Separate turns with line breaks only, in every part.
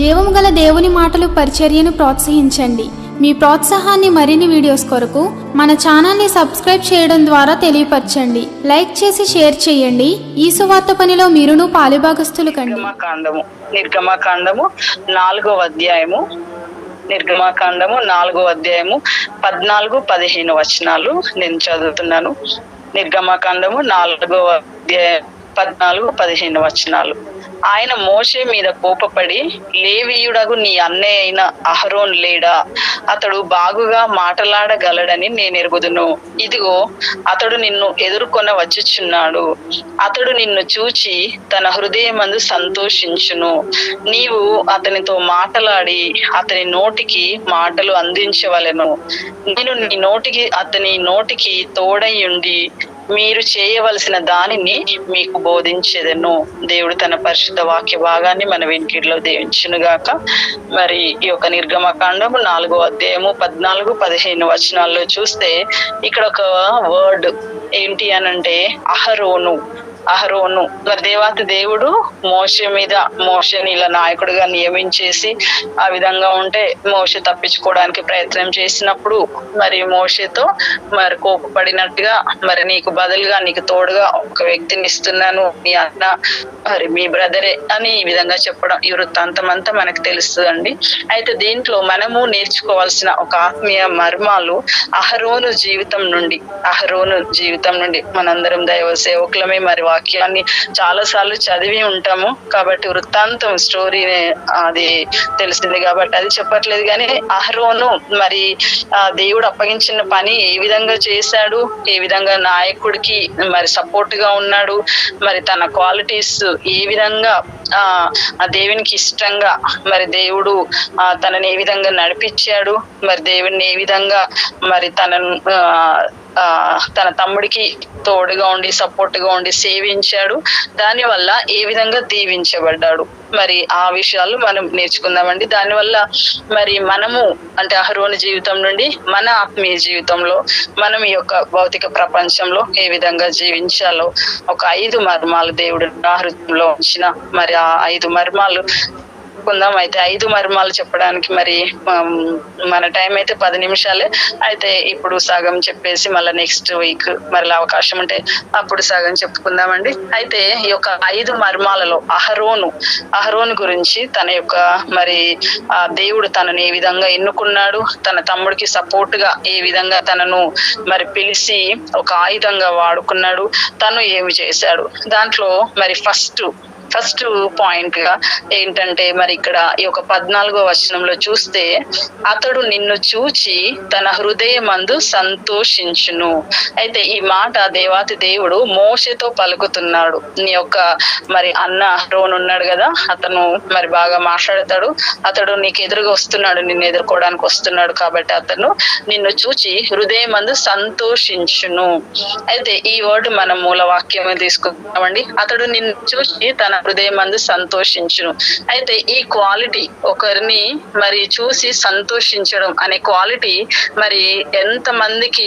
జీవము గల దేవుని మాటలు పరిచర్యను ప్రోత్సహించండి. మీ ప్రోత్సాహాన్ని మరిన్ని వీడియోస్ కొరకు మన ఛానల్ని సబ్స్క్రైబ్ చేయడం ద్వారా తెలియపరచండి. లైక్ చేసి షేర్ చేయండి. ఈ సువార్త పనిలో మీరును పాలుభాగస్తులు కండి.
కాండము నిర్గమకాండము నాలుగో అధ్యాయము. నిర్గమకాండము నాలుగో అధ్యాయము పద్నాలుగు పదిహేను వచనాలు నేను చదువుతున్నాను. నిర్గమకాండము నాలుగో అధ్యాయం పద్నాలుగు పదిహేను వచనాలు. ఆయన మోషే మీద కోపపడి లేవీయుడగు నీ అన్నయ్య అయిన అహరోన్ లేడా? అతడు బాగుగా మాటలాడగలడని నేను ఎరుగుదును. ఇదిగో అతడు నిన్ను ఎదుర్కొన వచ్చుచున్నాడు. అతడు నిన్ను చూచి తన హృదయమందు సంతోషించును. నీవు అతనితో మాటలాడి అతని నోటికి మాటలు అందించవలెను. నేను నీ నోటికి అతని నోటికి తోడయ్యుండి మీరు చేయవలసిన దానిని మీకు బోధించేదను. దేవుడు తన పరిశుద్ధ వాక్య భాగాన్ని మన వెనుకిడిలో దీవించునుగాక. మరి ఈ యొక్క నిర్గమకాండము నాలుగో అధ్యాయము పద్నాలుగు పదిహేను వచనాల్లో చూస్తే ఇక్కడ ఒక వర్డ్ ఏంటి అనంటే అహరోను. అహరోను. మరి దేవాతి దేవుడు మోష మీద మోషని ఇలా నాయకుడిగా నియమించేసి ఆ విధంగా ఉంటే మోష తప్పించుకోవడానికి ప్రయత్నం చేసినప్పుడు మరి మోషతో మరి కోపపడినట్టుగా మరి నీకు బదులుగా నీకు తోడుగా ఒక వ్యక్తిని ఇస్తున్నాను మీ అన్న మరి మీ బ్రదరే అని ఈ విధంగా చెప్పడం ఈ వృత్తాంతం అంతా మనకు తెలుస్తుందండి. అయితే దీంట్లో మనము నేర్చుకోవాల్సిన ఒక ఆత్మీయ మర్మాలు అహరోను జీవితం నుండి అహరోను జీవితం నుండి మనందరం దైవ సేవకులమే మరి వాక్యాన్ని చాలా సార్లు చదివి ఉంటాము. కాబట్టి వృత్తాంతం స్టోరీ అది తెలిసింది కాబట్టి అది చెప్పట్లేదు. కానీ అహరోను మరి ఆ దేవుడు అప్పగించిన పని ఏ విధంగా చేశాడు? ఏ విధంగా నాయకుడికి మరి సపోర్ట్గా ఉన్నాడు? మరి తన క్వాలిటీస్ ఏ విధంగా ఆ దేవునికి ఇష్టంగా మరి దేవుడు తనని ఏ విధంగా నడిపించాడు? మరి దేవుడిని ఏ విధంగా మరి తనను తన తమ్ముడికి తోడుగా ఉండి సపోర్ట్గా ఉండి సేవించాడు. దాని వల్ల ఏ విధంగా దీవించబడ్డాడు? మరి ఆ విషయాలు మనం నేర్చుకుందామండి. దానివల్ల మరి మనము అంటే అహరోని జీవితం నుండి మన ఆత్మీయ జీవితంలో మనం ఈ యొక్క భౌతిక ప్రపంచంలో ఏ విధంగా జీవించాలో ఒక ఐదు మర్మాలు దేవుడు నా హృదయంలో ఉంచిన మరి ఆ ఐదు మర్మాలు చెప్పుకుందాం. అయితే ఐదు మర్మాలు చెప్పడానికి మరి మన టైం అయితే పది నిమిషాలే. అయితే ఇప్పుడు సగం చెప్పేసి మళ్ళీ నెక్స్ట్ వీక్ మరలా అవకాశం ఉంటే అప్పుడు సగం చెప్పుకుందామండి. అయితే ఈ యొక్క ఐదు మర్మాలలో అహరోను అహరోను గురించి తన యొక్క మరి ఆ దేవుడు తనని ఏ విధంగా ఎన్నుకున్నాడు తన తమ్ముడికి సపోర్ట్గా ఏ విధంగా తనను మరి పిలిచి ఒక ఆయుధంగా వాడుకున్నాడు తను ఏమి చేశాడు. దాంట్లో మరి ఫస్ట్ ఫస్ట్ పాయింట్గా ఏంటంటే మరి ఇక్కడ ఈ యొక్క పద్నాలుగో వచనంలో చూస్తే అతడు నిన్ను చూచి తన హృదయమందు సంతోషించును. అయితే ఈ మాట దేవాతి దేవుడు మోసతో పలుకుతున్నాడు. నీ యొక్క మరి అన్న రోన్ ఉన్నాడు కదా అతను మరి బాగా మాట్లాడతాడు. అతడు నీకు ఎదురుగా వస్తున్నాడు నిన్ను ఎదుర్కోవడానికి వస్తున్నాడు కాబట్టి అతను నిన్ను చూచి హృదయమందు సంతోషించును. అయితే ఈ వర్డ్ మనం మూల వాక్యం తీసుకుంటామండి అతడు నిన్ను చూసి తన హృదయమందు సంతోషించును. అయితే ఈ క్వాలిటీ ఒకరిని మరి చూసి సంతోషించడం అనే క్వాలిటీ మరి ఎంత మందికి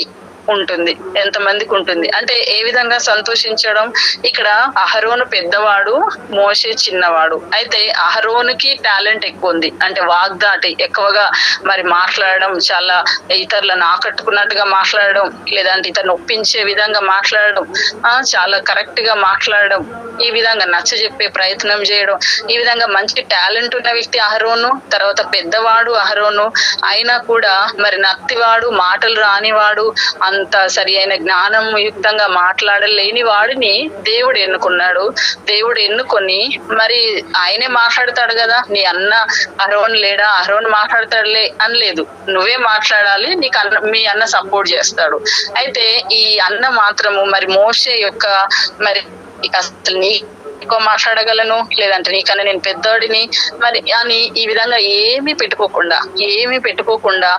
ఉంటుంది ఎంతమందికి ఉంటుంది అంటే ఏ విధంగా సంతోషించడం? ఇక్కడ అహరోను పెద్దవాడు మోసే చిన్నవాడు. అయితే అహరోనుకి టాలెంట్ ఎక్కువ ఉంది అంటే వాగ్దాటి ఎక్కువగా మరి మాట్లాడడం చాలా ఇతరులను ఆకట్టుకున్నట్టుగా మాట్లాడడం లేదంటే ఇతను ఒప్పించే విధంగా మాట్లాడడం ఆ చాలా కరెక్ట్గా మాట్లాడడం ఈ విధంగా నచ్చ చెప్పే ప్రయత్నం చేయడం ఈ విధంగా మంచి టాలెంట్ ఉన్న వ్యక్తి అహరోను తర్వాత పెద్దవాడు అహరోను. అయినా కూడా మరి నత్తివాడు మాటలు రానివాడు అంత సరి అయిన జ్ఞానం యుక్తంగా మాట్లాడలేని వాడిని దేవుడు ఎన్నుకున్నాడు. దేవుడు ఎన్నుకొని మరి ఆయనే మాట్లాడతాడు కదా? నీ అన్న అరోన్ లేడా? అరోన్ మాట్లాడతాడులే అని లేదు నువ్వే మాట్లాడాలి నీకు అన్న మీ అన్న సపోర్ట్ చేస్తాడు. అయితే ఈ అన్న మాత్రము మరి మోసే యొక్క మరి అసలు నీ ఎక్కువ మాట్లాడగలను లేదంటే నీకన్నా నేను పెద్దోడిని. మరి అని ఈ విధంగా ఏమీ పెట్టుకోకుండా ఏమీ పెట్టుకోకుండా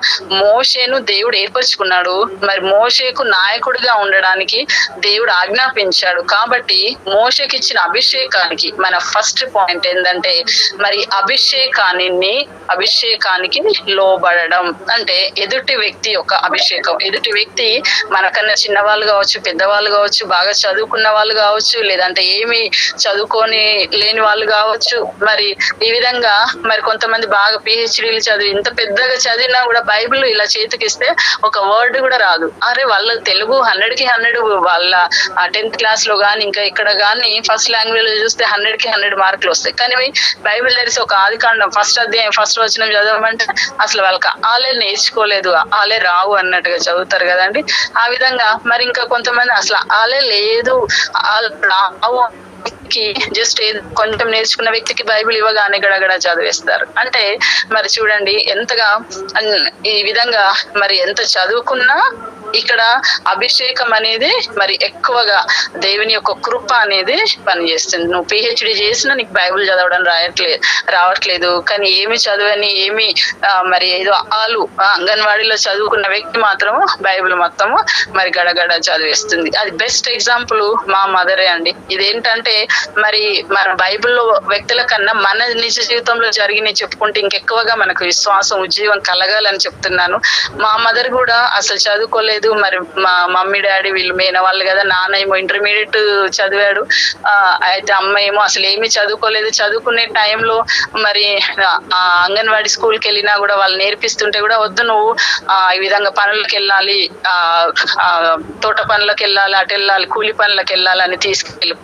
మోషేను దేవుడు ఏర్పరచుకున్నాడు. మరి మోషేకు నాయకుడిగా ఉండడానికి దేవుడు ఆజ్ఞాపించాడు. కాబట్టి మోషకి ఇచ్చిన అభిషేకానికి మన ఫస్ట్ పాయింట్ ఏంటంటే మరి అభిషేకాన్ని అభిషేకానికి లోబడడం. అంటే ఎదుటి వ్యక్తి యొక్క అభిషేకం. ఎదుటి వ్యక్తి మనకన్నా చిన్నవాళ్ళు కావచ్చు పెద్దవాళ్ళు కావచ్చు బాగా చదువుకున్న వాళ్ళు కావచ్చు లేదంటే ఏమి చదువు చదువుకొని లేని వాళ్ళు కావచ్చు. మరి ఈ విధంగా మరి కొంతమంది బాగా పిహెచ్డీలు చదివి ఇంత పెద్దగా చదివినా కూడా బైబిల్ ఇలా చేతికిస్తే ఒక వర్డ్ కూడా రాదు. అరే వాళ్ళ తెలుగు హండ్రెడ్కి హండ్రెడ్ వాళ్ళ టెన్త్ క్లాస్లో కానీ ఇంకా ఇక్కడ కానీ ఫస్ట్ లాంగ్వేజ్లో చూస్తే హండ్రెడ్కి హండ్రెడ్ మార్కులు వస్తాయి. కానీ బైబిల్ తెలిసి ఒక ఆది కాండం ఫస్ట్ అధ్యాయం ఫస్ట్ వచ్చిన చదవమంటే అసలు వాళ్ళకి ఆలే నేర్చుకోలేదు. ఆలే రావు అన్నట్టుగా చదువుతారు కదండి. ఆ విధంగా మరి ఇంకా కొంతమంది అసలు ఆలే లేదు. రావు వ్యక్తికి జస్ట్ కొంచెం నేర్చుకున్న వ్యక్తికి బైబిల్ ఇవ్వగానే గడగడ చదివేస్తారు. అంటే మరి చూడండి ఎంతగా ఈ విధంగా మరి ఎంత చదువుకున్నా ఇక్కడ అభిషేకం అనేది మరి ఎక్కువగా దేవుని యొక్క కృప అనేది పనిచేస్తుంది. నువ్వు పిహెచ్డి చేసినా నీకు బైబిల్ చదవడం రాయట్లేదు రావట్లేదు. కానీ ఏమి చదవని ఏమి ఆ, మరి ఏదో ఆలు అంగన్వాడీలో చదువుకున్న వ్యక్తి మాత్రం బైబిల్ మొత్తము మరి గడగడ చదివేస్తుంది. అది బెస్ట్ ఎగ్జాంపుల్ మా మదరే అండి. ఇదేంటంటే మరి మన బైబిల్లో వ్యక్తుల కన్నా మన నిజ జీవితంలో జరిగినవి చెప్పుకుంటే ఇంకెక్కువగా మనకు విశ్వాసం ఉజ్జీవం కలగాలని చెప్తున్నాను. మా మదర్ కూడా అసలు చదువుకోలేదు. మరి మా మమ్మీ డాడీ వీళ్ళు మేన వాళ్ళు కదా నాన్న ఏమో ఇంటర్మీడియట్ చదివాడు. ఆ, అయితే అమ్మ ఏమో అసలు ఏమీ చదువుకోలేదు. చదువుకునే టైంలో మరి ఆ అంగన్వాడీ స్కూల్కి వెళ్ళినా కూడా వాళ్ళు నేర్పిస్తుంటే కూడా వద్దు నువ్వు ఆ ఈ విధంగా పనులకు వెళ్ళాలి. ఆ ఆ, తోట పనులకు వెళ్ళాలి అటు వెళ్ళాలి కూలి పనులకు వెళ్ళాలని తీసుకెళ్ళి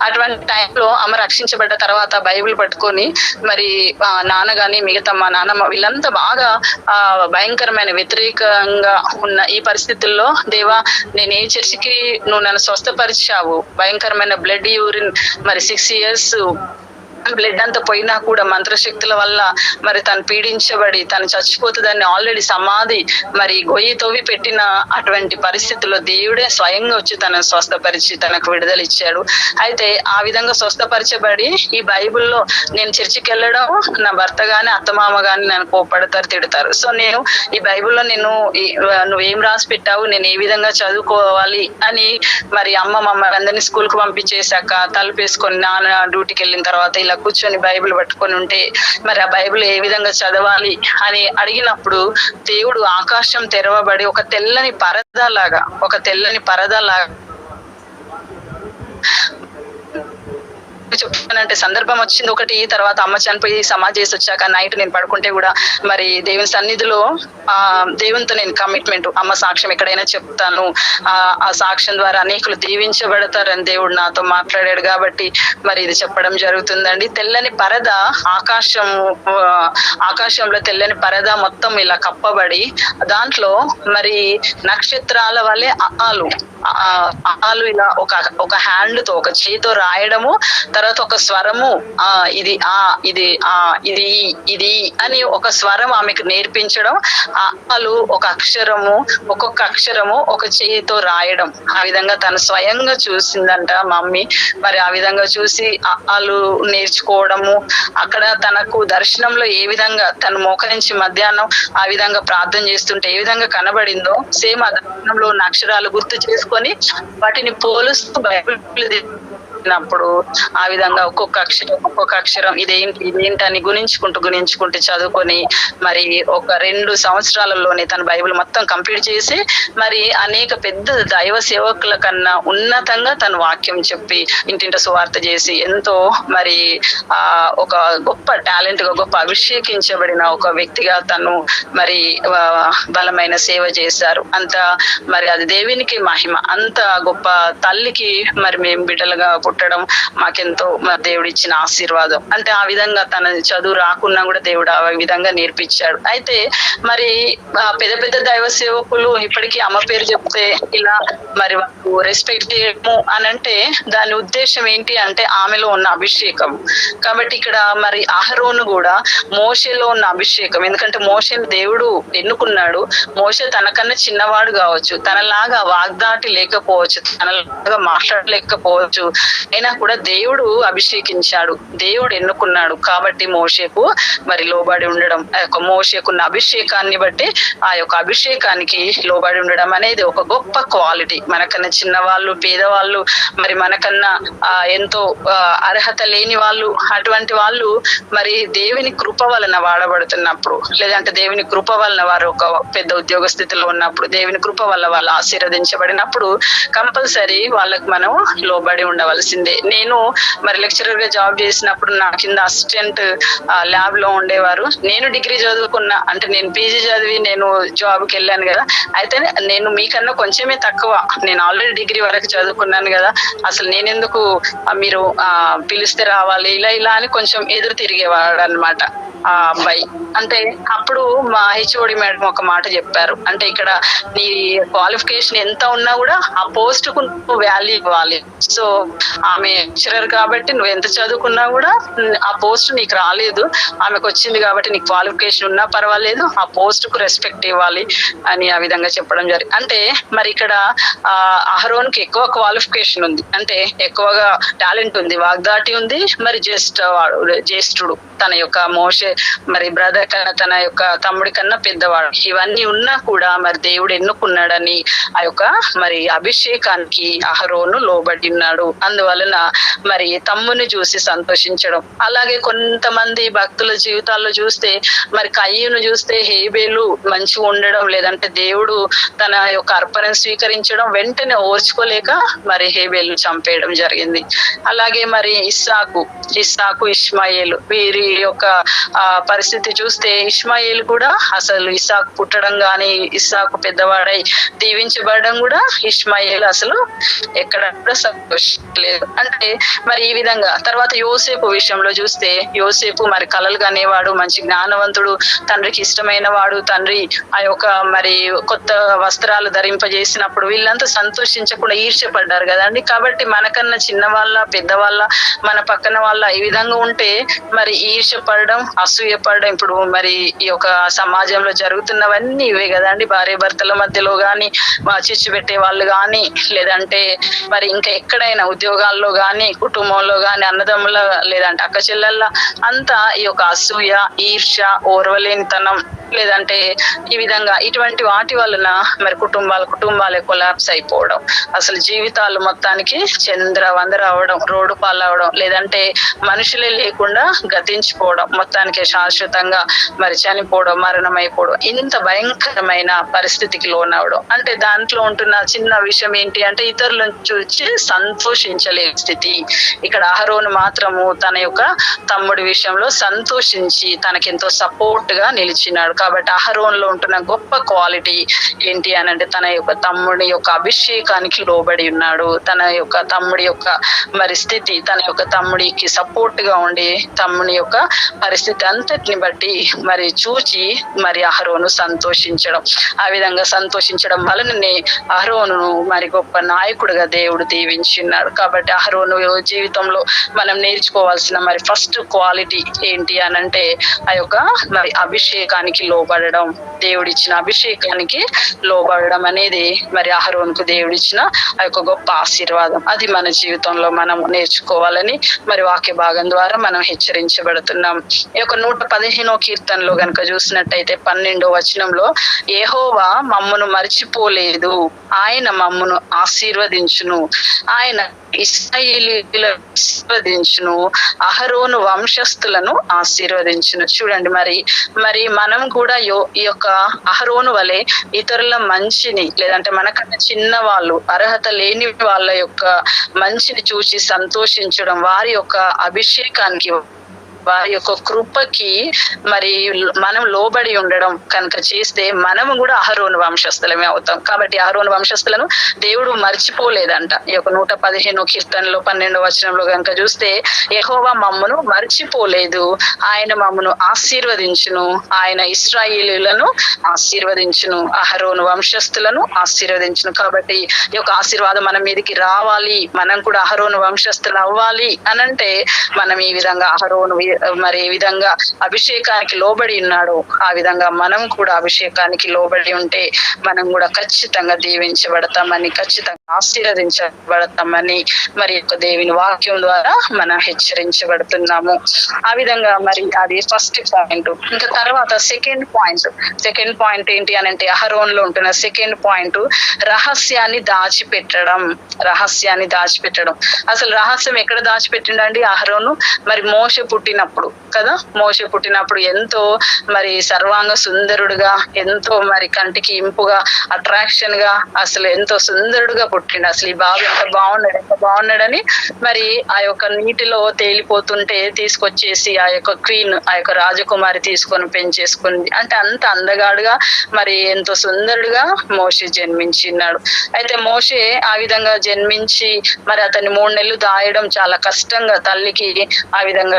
అటువంటి టైంలో అమ్మ రక్షించబడ్డ తర్వాత బైబిల్ పట్టుకొని మరి ఆ నాన్న గాని మిగతా మా నాన్నమ్మ వీళ్ళంతా బాగా ఆ భయంకరమైన వ్యతిరేకంగా ఉన్న ఈ పరిస్థితుల్లో దేవా నేను ఏ చర్చికి నువ్వు నన్ను స్వస్థపరిచావు? భయంకరమైన బ్లడ్ యూరిన్ మరి సిక్స్ ఇయర్స్ బ్లడ్ అంతా పోయినా కూడా మంత్రశక్తుల వల్ల మరి తను పీడించబడి తను చచ్చిపోతుందని ఆల్రెడీ సమాధి మరి గొయ్యి తవ్వి పెట్టిన అటువంటి పరిస్థితుల్లో దేవుడే స్వయంగా వచ్చి తనను స్వస్థపరిచి తనకు విడుదల ఇచ్చాడు. అయితే ఆ విధంగా స్వస్థపరచబడి ఈ బైబిల్లో నేను చర్చికి వెళ్ళడం నా భర్త గాని అత్తమామ గాని నన్ను కోపడతారు తిడతారు. సో నేను ఈ బైబిల్లో నేను నువ్వేం రాసి పెట్టావు నేను ఏ విధంగా చదువుకోవాలి అని మరి అమ్మ మమ్మల్ని అందరినీ స్కూల్కు పంపించేశాక తలుపేసుకొని నాన్న డ్యూటీకి వెళ్ళిన తర్వాత ఇలా కూర్చొని బైబిల్ పట్టుకొని ఉంటే మరి ఆ బైబిల్ ఏ విధంగా చదవాలి అని అడిగినప్పుడు దేవుడు ఆకాశం తెరవబడి ఒక తెల్లని పరద లాగా ఒక తెల్లని పరద చెప్పి చెప్పానంటే సందర్భం వచ్చింది ఒకటి తర్వాత అమ్మ చనిపోయి సమాధి చేసి వచ్చాక నైట్ నేను పడుకుంటే కూడా మరి దేవుని సన్నిధిలో ఆ దేవునితో నేను కమిట్మెంట్ అమ్మ సాక్ష్యం ఎక్కడైనా చెప్తాను. ఆ ఆ సాక్ష్యం ద్వారా అనేకులు దీవించబడతారని దేవుడు నాతో మాట్లాడాడు కాబట్టి మరి ఇది చెప్పడం జరుగుతుందండి. తెల్లని పరద ఆకాశం ఆకాశంలో తెల్లని పరద మొత్తం ఇలా కప్పబడి దాంట్లో మరి నక్షత్రాల వల్లే అలు ఆలు ఇలా ఒక ఒక హ్యాండ్తో ఒక చేతితో రాయడము తర్వాత ఒక స్వరము ఆ ఇది ఆ ఇది ఆ ఇది ఇది అని ఒక స్వరం ఆమెకు నేర్పించడం ఆలు ఒక అక్షరము ఒక్కొక్క అక్షరము ఒక చేయితో రాయడం. ఆ విధంగా తను స్వయంగా చూసిందంట మమ్మీ. మరి ఆ విధంగా చూసి ఆలు నేర్చుకోవడము అక్కడ తనకు దర్శనంలో ఏ విధంగా తను మోకరించి మధ్యాహ్నం ఆ విధంగా ప్రార్థన చేస్తుంటే ఏ విధంగా కనబడిందో సేమ్ ఆ దర్శనంలో ఉన్న అక్షరాలు గుర్తు తీసుకొని వాటిని పోలుస్తూ బైబిల్ చదివినప్పుడు ఆ విధంగా ఒక్కొక్క అక్షరం ఒక్కొక్క అక్షరం ఇదేంటి ఇదేంటని గుణించుకుంటూ గుణించుకుంటూ చదువుకొని మరి ఒక రెండు సంవత్సరాలలోనే తన బైబిల్ మొత్తం కంప్లీట్ చేసి మరి అనేక పెద్ద దైవ సేవకుల కన్నా ఉన్నతంగా తన వాక్యం చెప్పి ఇంటింట సువార్త చేసి ఎంతో మరి ఆ ఒక గొప్ప టాలెంట్గా గొప్ప అభిషేకించబడిన ఒక వ్యక్తిగా తను మరి బలమైన సేవ చేశారు. అంత మరి అది దేవునికి మహిమ అంత గొప్ప తల్లికి మరి మేము బిడ్డలుగా పుట్టడం మాకెంతో మరి దేవుడు ఇచ్చిన ఆశీర్వాదం. అంటే ఆ విధంగా తన చదువు రాకున్నా కూడా దేవుడు ఆ విధంగా నేర్పించాడు. అయితే మరి పెద్ద పెద్ద దైవ సేవకులు ఇప్పటికీ అమ్మ పేరు చెప్తే ఇలా మరి వాళ్ళు రెస్పెక్ట్ చేయము అని అంటే దాని ఉద్దేశం ఏంటి అంటే ఆమెలో ఉన్న అభిషేకం. కాబట్టి ఇక్కడ మరి అహరోను కూడా మోషలో ఉన్న అభిషేకం. ఎందుకంటే మోషను దేవుడు ఎన్నుకున్నాడు. మోషే తనకన్నా చిన్నవాడు కావచ్చు. తనలాగా వాగ్దాటి లేకపోవచ్చు. తనలాగా మాట్లాడలేకపోవచ్చు. అయినా కూడా దేవుడు అభిషేకించాడు. దేవుడు ఎన్నుకున్నాడు. కాబట్టి మోషేకు మరి లోబడి ఉండడం ఆ యొక్క మోషేకున్న అభిషేకాన్ని బట్టి ఆ యొక్క అభిషేకానికి లోబడి ఉండడం అనేది ఒక గొప్ప క్వాలిటీ. మనకన్నా చిన్నవాళ్ళు పేదవాళ్ళు మరి మనకన్నా ఆ, ఎంతో అర్హత లేని వాళ్ళు అటువంటి వాళ్ళు మరి దేవుని కృప వలన వాడబడుతున్నప్పుడు లేదంటే దేవుని కృప వలన వారు ఒక పెద్ద ఉద్యోగ స్థితిలో ఉన్నప్పుడు దేవుని కృప వల్ల వాళ్ళు ఆశీర్వదించబడినప్పుడు కంపల్సరీ వాళ్ళకి మనం లోబడి ఉండవలసిందే నేను మరి లెక్చరర్గా జాబ్ చేసినప్పుడు నా కింద అసిస్టెంట్ ల్యాబ్లో ఉండేవారు. నేను డిగ్రీ చదువుకున్నా అంటే నేను పీజీ చదివి నేను జాబ్కి వెళ్ళాను కదా. అయితే నేను మీకన్నా కొంచెమే తక్కువ. నేను ఆల్రెడీ డిగ్రీ వరకు చదువుకున్నాను కదా. అసలు నేనెందుకు ఎందుకు మీరు పిలిస్తే రావాలి ఇలా ఇలా అని కొంచెం ఎదురు తిరిగేవాడు అనమాట ఆ అబ్బాయి. అంటే అప్పుడు మా హెచ్ఓడి మేడం ఒక మాట చెప్పారు. అంటే ఇక్కడ నీ క్వాలిఫికేషన్ ఎంత ఉన్నా కూడా ఆ పోస్ట్కు వాల్యూ ఇవ్వాలి. సో ఆమె లెక్చరర్ కాబట్టి నువ్వు ఎంత చదువుకున్నా కూడా ఆ పోస్ట్ నీకు రాలేదు. ఆమెకు వచ్చింది కాబట్టి నీకు క్వాలిఫికేషన్ ఉన్నా పర్వాలేదు. ఆ పోస్ట్కు రెస్పెక్ట్ ఇవ్వాలి అని ఆ విధంగా చెప్పడం జరిగింది అంటే మరి ఇక్కడ ఆ అహరోన్కి ఎక్కువ క్వాలిఫికేషన్ ఉంది. అంటే ఎక్కువగా టాలెంట్ ఉంది వాగ్దాటి ఉంది. మరి జ్యేష్ఠ వాడు జ్యేష్ఠుడు తన యొక్క మోషే మరి బ్రదర్ కన్నా తన యొక్క తమ్ముడి కన్నా పెద్దవాడు. ఇవన్నీ ఉన్నా కూడా మరి దేవుడు ఎన్నుకున్నాడని ఆ యొక్క మరి అభిషేకానికి అహరోను లోబడి ఉన్నాడు. వలన మరి తమ్ముని చూసి సంతోషించడం. అలాగే కొంతమంది భక్తుల జీవితాల్లో చూస్తే మరి కయ్యను చూస్తే హేబేలు మంచిగా ఉండడం లేదంటే దేవుడు తన యొక్క అర్పణను స్వీకరించడం వెంటనే ఓర్చుకోలేక మరి హేబేలు చంపేయడం జరిగింది. అలాగే మరి ఇస్సాకు ఇస్సాకు ఇస్మాయిల్ వీరి యొక్క ఆ పరిస్థితి చూస్తే ఇస్మాయిల్ కూడా అసలు ఇస్సాకు పుట్టడం గాని ఇస్సాకు పెద్దవాడై దీవించబడడం కూడా ఇస్మాయిల్ అసలు ఎక్కడ కూడా సంతోషలేదు అంటే మరి ఈ విధంగా. తర్వాత యోసేపు విషయంలో చూస్తే యోసేపు మరి కలలు కనేవాడు మంచి జ్ఞానవంతుడు తండ్రికి ఇష్టమైన వాడు తండ్రి ఆ యొక్క మరి కొత్త వస్త్రాలు ధరింపజేసినప్పుడు వీళ్ళంతా సంతోషించకుండా ఈర్ష్యపడ్డారు కదండి. కాబట్టి మనకన్నా చిన్న వాళ్ళ పెద్దవాళ్ళ మన పక్కన వాళ్ళ ఈ విధంగా ఉంటే మరి ఈర్ష్యపడడం అసూయపడడం ఇప్పుడు మరి ఈ యొక్క సమాజంలో జరుగుతున్నవన్నీ ఇవే కదండి. భార్య భర్తల మధ్యలో కానీ చిచ్చు పెట్టే వాళ్ళు కానీ లేదంటే మరి ఇంకా ఎక్కడైనా ఉద్యోగాల్లో కానీ కుటుంబంలో కానీ అన్నదమ్ముల లేదంటే అక్క చెల్లెళ్ళ అంతా ఈ యొక్క అసూయ ఈర్ష ఓర్వలేనితనం లేదంటే ఈ విధంగా ఇటువంటి వాటి వలన మరి కుటుంబాలు కుటుంబాలే కొలాప్స్ అయిపోవడం. అసలు జీవితాలు మొత్తానికి చంద్ర వందర అవడం రోడ్డు పాలవడం లేదంటే మనుషులే లేకుండా గతించిపోవడం మొత్తానికి శాశ్వతంగా మరి చనిపోవడం మరణం అయిపోవడం ఇంత భయంకరమైన పరిస్థితికి లోనవడం. అంటే దాంట్లో ఉంటున్న చిన్న విషయం ఏంటి అంటే ఇతరులను చూసి సంతోషించలే స్థితి. ఇక్కడ అహరోను మాత్రము తన యొక్క తమ్ముడి విషయంలో సంతోషించి తనకెంతో సపోర్ట్గా నిలిచినాడు. కాబట్టి అహరోన్లో ఉంటున్న గొప్ప క్వాలిటీ ఏంటి అని అంటే తన యొక్క తమ్ముడి యొక్క అభిషేకానికి లోబడి ఉన్నాడు. తన యొక్క తమ్ముడి యొక్క మరి స్థితి తన యొక్క తమ్ముడికి సపోర్ట్గా ఉండి తమ్ముని యొక్క పరిస్థితి అంతటిని బట్టి మరి చూచి మరి అహరోను సంతోషించడం. ఆ విధంగా సంతోషించడం వలననే అహరోను మరి గొప్ప నాయకుడిగా దేవుడు దీవించున్నాడు కాబట్టి అహరోను జీవితంలో మనం నేర్చుకోవాల్సిన మరి ఫస్ట్ క్వాలిటీ ఏంటి అని అంటే ఆ యొక్క మరి అభిషేకానికి లోబడడం దేవుడిచ్చిన అభిషేకానికి లోబడడం అనేది మరి అహరోన్కు దేవుడిచ్చిన ఆ యొక్క గొప్ప ఆశీర్వాదం. అది మన జీవితంలో మనం నేర్చుకోవాలని మరి వాక్య భాగం ద్వారా మనం హెచ్చరించబడుతున్నాం. ఈ యొక్క నూట పదిహేనో కీర్తనలో గనుక చూసినట్టయితే పన్నెండో వచనంలో ఏహోవా మమ్మను మర్చిపోలేదు. ఆయన మమ్మను ఆశీర్వదించును. ఆయన ఇస్రాయేలీల ఆశీర్వదించును అహరోను వంశస్థులను ఆశీర్వదించును. చూడండి మరి మరి మనం కూడా యో- ఈ యొక్క అహరోను వలె ఇతరుల మంచిని లేదంటే మనకన్నా చిన్న వాళ్ళు అర్హత లేని వాళ్ళ యొక్క మంచిని చూసి సంతోషించడం వారి యొక్క అభిషేకానికి వారి యొక్క కృపకి మరి మనం లోబడి ఉండడం కనుక చేస్తే మనము కూడా అహరోను వంశస్థులమే అవుతాం. కాబట్టి అహరోను వంశస్థులను దేవుడు మర్చిపోలేదంట. ఈ యొక్క నూట పదిహేను కీర్తనలో పన్నెండు వచనంలో కనుక చూస్తే యహోవా మమ్మను మర్చిపోలేదు. ఆయన మమ్మను ఆశీర్వదించును. ఆయన ఇస్రాయిలులను ఆశీర్వదించును. అహరోను వంశస్థులను ఆశీర్వదించును. కాబట్టి ఈ యొక్క ఆశీర్వాదం మన మీదకి రావాలి. మనం కూడా అహరోను వంశస్థులు అవ్వాలి అనంటే మనం ఈ విధంగా అహరోను మరి ఏ విధంగా అభిషేకానికి లోబడి ఉన్నాడో ఆ విధంగా మనం కూడా అభిషేకానికి లోబడి ఉంటే మనం కూడా ఖచ్చితంగా దీవించబడతామని ఖచ్చితంగా ఆశీర్వదించబడతామని మరి యొక్క దేవుని వాక్యం ద్వారా మనం హెచ్చరించబడుతున్నాము. ఆ విధంగా మరి అది ఫస్ట్ పాయింట్ ఇంకా తర్వాత సెకండ్ పాయింట్ సెకండ్ పాయింట్ ఏంటి అని అంటే అహరోన్లో ఉంటున్న సెకండ్ పాయింట్ రహస్యాన్ని దాచిపెట్టడం. రహస్యాన్ని దాచిపెట్టడం. అసలు రహస్యం ఎక్కడ దాచిపెట్టిండండి అహరోను? మరి మోస పుట్టినప్పుడు కదా? మోషే పుట్టినప్పుడు ఎంతో మరి సర్వాంగ సుందరుడుగా ఎంతో మరి కంటికి ఇంపుగా అట్రాక్షన్గా అసలు ఎంతో సుందరుడుగా పుట్టిండు. అసలు ఈ బాబు ఎంత బాగున్నాడు ఎంత బాగున్నాడని మరి ఆ యొక్క నీటిలో తేలిపోతుంటే తీసుకొచ్చేసి ఆ యొక్క క్వీన్ ఆ యొక్క రాజకుమారి తీసుకొని పెంచేసుకుంది. అంటే అంత అందగాడుగా మరి ఎంతో సుందరుడుగా మోషే జన్మించినాడు అయితే మోషే ఆ విధంగా జన్మించి మరి అతన్ని మూడు నెలలు దాయడం చాలా కష్టంగా తల్లికి ఆ విధంగా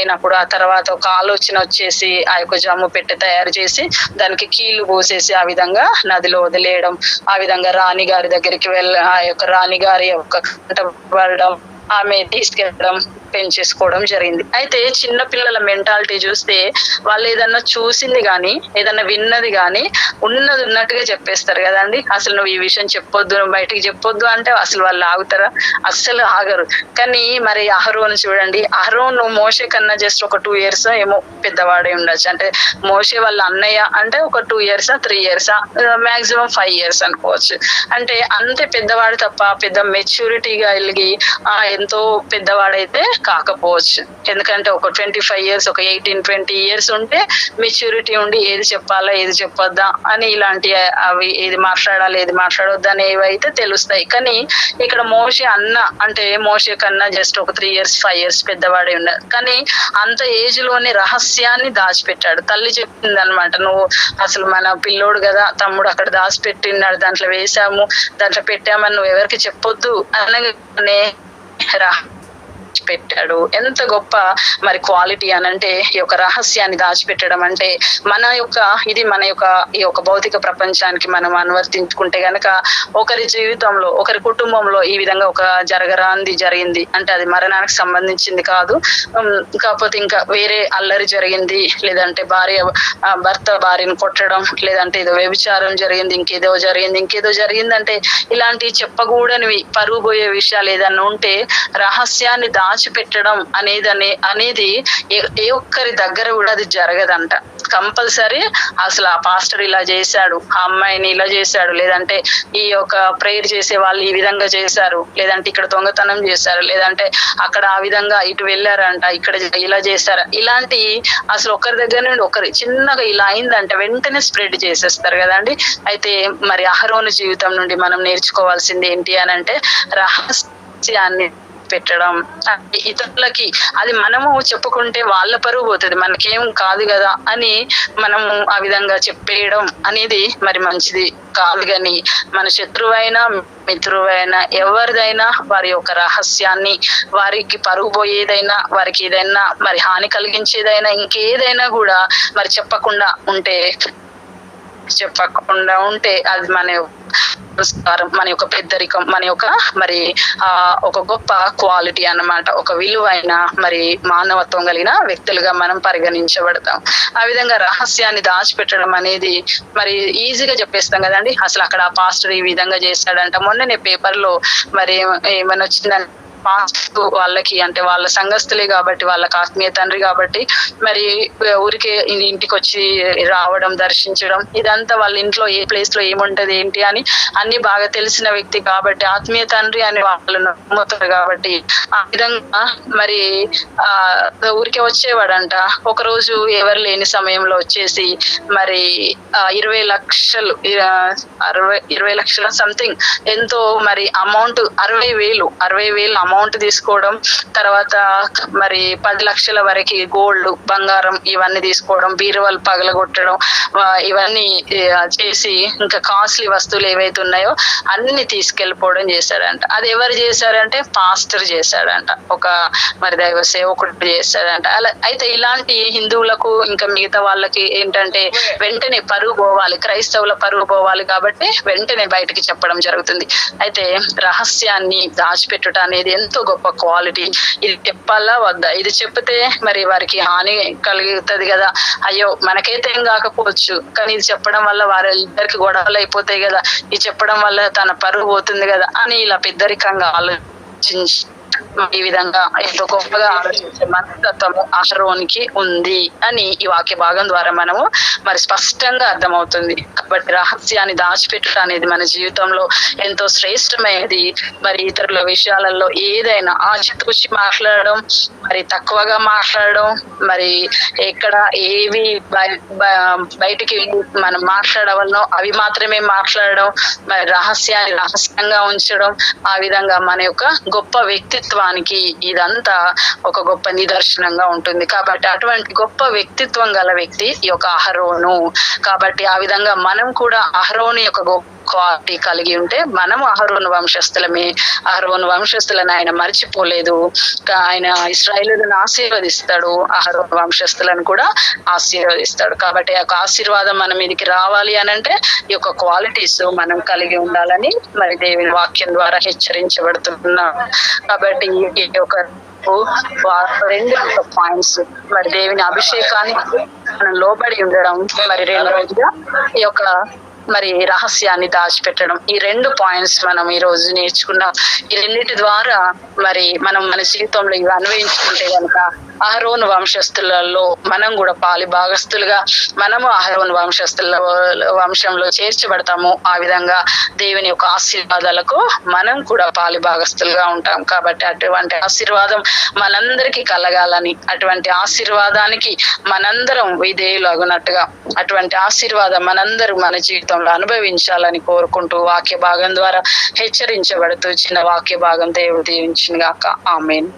అయినప్పుడు ఆ తర్వాత ఒక ఆలోచన వచ్చేసి ఆ యొక్క జమ్ము పెట్టి తయారు చేసి దానికి కీళ్ళు పోసేసి ఆ విధంగా నదిలో వదిలేయడం ఆ విధంగా రాణి గారి దగ్గరికి వెళ్ళ ఆ యొక్క రాణి గారి యొక్క పడడం ఆమె తీసుకెళ్ళడం పెంచేసుకోవడం జరిగింది. అయితే చిన్న పిల్లల మెంటాలిటీ చూస్తే వాళ్ళు ఏదన్నా చూసింది కానీ ఏదన్నా విన్నది కానీ ఉన్నది ఉన్నట్టుగా చెప్పేస్తారు కదండి. అసలు నువ్వు ఈ విషయం చెప్పొద్దు నువ్వు బయటికి చెప్పొద్దు అంటే అసలు వాళ్ళు ఆగుతారా? అస్సలు ఆగరు. కానీ మరి అహరోను చూడండి. అహరోను మోసే కన్నా జస్ట్ ఒక టూ ఇయర్స్ ఏమో పెద్దవాడే ఉండొచ్చు. అంటే మోసే వాళ్ళ అన్నయ్య అంటే ఒక two years three years maximum five years అనుకోవచ్చు. అంటే అంతే పెద్దవాడు తప్ప పెద్ద మెచ్యూరిటీగా వెలిగి ఆ ఎంతో పెద్దవాడైతే కాకపోవచ్చు. ఎందుకంటే ఒక ట్వంటీ ఫైవ్ ఇయర్స్ ఒక ఎయిటీన్ ట్వంటీ ఇయర్స్ ఉంటే మెచ్యూరిటీ ఉండి ఏది చెప్పాలా ఏది చెప్పొద్దా అని ఇలాంటి అవి ఏది మాట్లాడాలి ఏది మాట్లాడొద్దా అనేవి అయితే తెలుస్తాయి. కానీ ఇక్కడ మోషే అన్న అంటే మోషే కన్నా జస్ట్ ఒక త్రీ ఇయర్స్ ఫైవ్ ఇయర్స్ పెద్దవాడే ఉన్నాడు కానీ అంత ఏజ్లోనే రహస్యాన్ని దాచిపెట్టాడు. తల్లి చెప్పింది అనమాట నువ్వు అసలు మన పిల్లోడు కదా తమ్ముడు అక్కడ దాచిపెట్టినాడు దాంట్లో వేసాము దాంట్లో పెట్టామని నువ్వు ఎవరికి చెప్పొద్దు అనగానే రా పెట్టాడు ఎంత గొప్ప మరి క్వాలిటీ అని అంటే ఈ యొక్క రహస్యాన్ని దాచిపెట్టడం అంటే మన యొక్క ఇది మన యొక్క ఈ యొక్క భౌతిక ప్రపంచానికి మనం అనువర్తించుకుంటే గనక ఒకరి జీవితంలో ఒకరి కుటుంబంలో ఈ విధంగా ఒక జరగరాంది జరిగింది. అంటే అది మరణానికి సంబంధించింది కాదు. కాకపోతే ఇంకా వేరే అల్లరి జరిగింది. లేదంటే భార్య భర్త భార్యను కొట్టడం లేదంటే ఏదో వ్యభిచారం జరిగింది ఇంకేదో జరిగింది ఇంకేదో జరిగిందంటే ఇలాంటి చెప్పకూడనివి పరుగు పోయే విషయాలు ఏదన్నా ఉంటే రహస్యాన్ని దాచిపెట్టడం అనేది అనే- అనేది ఏ- ఏ ఒక్కరి దగ్గర కూడా అది జరగదంట. కంపల్సరీ అసలు ఆ పాస్టర్ ఇలా చేశాడు ఆ అమ్మాయిని ఇలా చేశాడు లేదంటే ఈ యొక్క ప్రేయర్ చేసే వాళ్ళు ఈ విధంగా చేశారు లేదంటే ఇక్కడ దొంగతనం చేశారు లేదంటే అక్కడ ఆ విధంగా ఇటు వెళ్ళారంట ఇక్కడ ఇలా చేశారు. ఇలాంటి అసలు ఒకరి దగ్గర నుండి ఒకరి చిన్నగా ఇలా అయిందంటే వెంటనే స్ప్రెడ్ చేసేస్తారు కదండి. అయితే మరి అహరోను జీవితం నుండి మనం నేర్చుకోవాల్సింది ఏంటి అని అంటే రహస్యాన్ని పెట్టడం ఇతరులకి అది మనము చెప్పుకుంటే వాళ్ళ పరువు పోతుంది. మనకేం కాదు కదా అని మనము ఆ విధంగా చెప్పేయడం అనేది మరి మంచిది కాదు కానీ మన శత్రువైనా మిత్రువైనా ఎవరిదైనా వారి యొక్క రహస్యాన్ని వారికి పరుగు పోయేదైనా వారికి ఏదైనా మరి హాని కలిగించేదైనా ఇంకేదైనా కూడా మరి చెప్పకుండా ఉంటే చెప్పకుండా ఉంటే అది మన సంస్కారం మన యొక్క పెద్దరికం మన యొక్క మరి ఆ ఒక గొప్ప క్వాలిటీ అన్నమాట ఒక విలువైన మరి మానవత్వం కలిగిన వ్యక్తులుగా మనం పరిగణించబడతాం. ఆ విధంగా రహస్యాన్ని దాచిపెట్టడం అనేది మరి ఈజీగా చెప్పేస్తాం కదండి. అసలు అక్కడ ఆ పాస్టర్ ఈ విధంగా చేస్తాడంట. మొన్ననే నేను పేపర్లో మరి ఏమైనా వచ్చిందంటే పాస్ట్ వాళ్ళకి అంటే వాళ్ళ సంఘస్థులే కాబట్టి వాళ్ళకి ఆత్మీయ తండ్రి కాబట్టి మరి ఊరికే ఇంటికి వచ్చి రావడం దర్శించడం ఇదంతా వాళ్ళ ఇంట్లో ఏ ప్లేస్లో ఏముంటది ఏంటి అని అన్ని బాగా తెలిసిన వ్యక్తి కాబట్టి ఆత్మీయ తండ్రి అని వాళ్ళు నమ్ముతారు కాబట్టి ఆ విధంగా మరి ఆ ఊరికే వచ్చేవాడంట. ఒక రోజు ఎవరు లేని సమయంలో వచ్చేసి మరి ఇరవై లక్షలు అరవై ఇరవై లక్షల సంథింగ్ ఎంతో మరి అమౌంట్ అరవై వేలు అరవై వేలు అమౌంట్ తీసుకోవడం తర్వాత మరి పది లక్షల వరకు గోల్డ్ బంగారం ఇవన్నీ తీసుకోవడం బీరువాలు పగలగొట్టడం ఇవన్నీ చేసి ఇంకా కాస్ట్లీ వస్తువులు ఏవైతే ఉన్నాయో అన్ని తీసుకెళ్ళిపోవడం చేశాడంట. అది ఎవరు చేశారంటే పాస్టర్ చేశాడంట. ఒక మరి దైవ సేవకుడు చేశాడంట. అలా అయితే ఇలాంటి హిందువులకు ఇంకా మిగతా వాళ్ళకి ఏంటంటే వెంటనే పరుగు పోవాలి. క్రైస్తవుల పరుగు పోవాలి కాబట్టి వెంటనే బయటకి చెప్పడం జరుగుతుంది. అయితే రహస్యాన్ని దాచిపెట్టుట అనేది ఎంతో గొప్ప క్వాలిటీ. ఇది చెప్పాలా వద్దా? ఇది చెప్తే మరి వారికి హాని కలుగుతుంది కదా. అయ్యో మనకైతే ఏం కాకపోవచ్చు. కానీ ఇది చెప్పడం వల్ల వారి ఇద్దరికి గొడవలు అయిపోతాయి కదా. ఇది చెప్పడం వల్ల తన పరువు పోతుంది కదా అని ఇలా పెద్దరికంగా ఆలోచించి ఈ విధంగా ఎంతో గొప్పగా ఆలోచించే మనస్తత్వము అహరోనికి ఉంది అని ఈ వాక్య భాగం ద్వారా మనము మరి స్పష్టంగా అర్థమవుతుంది. కాబట్టి రహస్యాన్ని దాచిపెట్టడం అనేది మన జీవితంలో ఎంతో శ్రేష్టమైనది. మరి ఇతరుల విషయాలలో ఏదైనా ఆచితూచి మాట్లాడడం మరి తక్కువగా మాట్లాడడం మరి ఎక్కడ ఏవి బ- బయటికి మనం మాట్లాడవలనో అవి మాత్రమే మాట్లాడడం మరి రహస్యాన్ని రహస్యంగా ఉంచడం ఆ విధంగా మన యొక్క గొప్ప వ్యక్తిత్వం వ్యక్తిత్వానికి ఇదంతా ఒక గొప్ప నిదర్శనంగా ఉంటుంది. కాబట్టి అటువంటి గొప్ప వ్యక్తిత్వం గల వ్యక్తి ఈ యొక్క అహరోను. కాబట్టి ఆ విధంగా మనం కూడా అహరోను యొక్క గొప్ప క్వాలిటీ కలిగి ఉంటే మనం అహరోను వంశస్థులమే. అహరోను వంశస్థులను ఆయన మర్చిపోలేదు. ఆయన ఇస్రాయేలులను ఆశీర్వదిస్తాడు. అహరోను వంశస్థులను కూడా ఆశీర్వదిస్తాడు. కాబట్టి ఆ యొక్క ఆశీర్వాదం మన మీదకి రావాలి అని అంటే ఈ యొక్క క్వాలిటీస్ మనం కలిగి ఉండాలని మరి దేవుని వాక్యం ద్వారా హెచ్చరించబడుతున్నాం. కాబట్టి ఈ యొక్క రెండు పాయింట్స్ మరి దేవుని అభిషేకానికి మనం లోబడి ఉండడం మరి రెండు రోజుగా ఈ యొక్క మరి రహస్యాన్ని దాచిపెట్టడం. ఈ రెండు పాయింట్స్ మనం ఈ రోజు నేర్చుకున్నాం. ఈ రెండింటి ద్వారా మరి మనం మన జీవితంలో ఇవి అన్వయించుకుంటే కనుక అహరోను వంశస్థులలో మనం కూడా పాలి భాగస్థులుగా మనము అహరోను వంశస్థుల వంశంలో చేర్చబడతాము. ఆ విధంగా దేవుని యొక్క ఆశీర్వాదాలకు మనం కూడా పాలి భాగస్థులుగా ఉంటాం. కాబట్టి అటువంటి ఆశీర్వాదం మనందరికీ కలగాలని అటువంటి ఆశీర్వాదానికి మనందరం విధేయులు అగునట్టుగా అటువంటి ఆశీర్వాదం మనందరూ మన జీవితంలో అనుభవించాలని కోరుకుంటూ వాక్య భాగం ద్వారా హెచ్చరించబడుతూ చిన్న వాక్య భాగం దేవుడు దీవించిన గాక ఆమెన్.